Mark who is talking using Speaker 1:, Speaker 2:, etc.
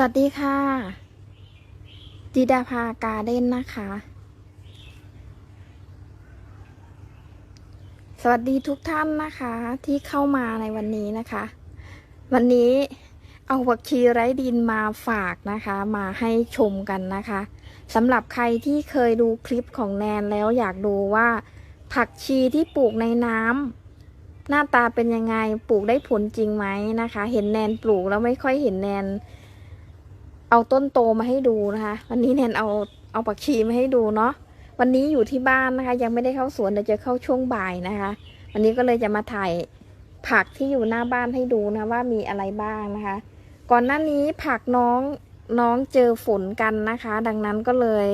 Speaker 1: สวัสดีค่ะดิดาภาการเด้นนะคะ สวัสดีทุกท่านนะคะที่เข้ามาในวันนี้นะคะ วันนี้เอาผักชีไร้ดินมาฝากนะคะ มาให้ชมกันนะคะสำหรับใครที่เคยดูคลิปของแนนแล้วอยากดูว่า ผักชีที่ปลูกในน้ำหน้าตาเป็นยังไง ปลูกได้ผลจริงไหมนะคะ เห็นแนนปลูกแล้วไม่ค่อยเห็นแนน เอาต้นโตมาให้ดูนะคะ วันนี้แนนเอาเอาผักชีมาให้ดูเนาะวันนี้อยู่ที่บ้านนะคะ ยังไม่ได้เข้าสวนเดี๋ยวจะเข้าช่วงบ่ายนะคะ วันนี้ก็เลยจะมาถ่ายผักที่อยู่หน้าบ้านให้ดูนะว่ามีอะไรบ้างนะคะ ก่อนหน้านี้ผักน้องน้องเจอฝนกันนะคะ ดังนั้นก็เลย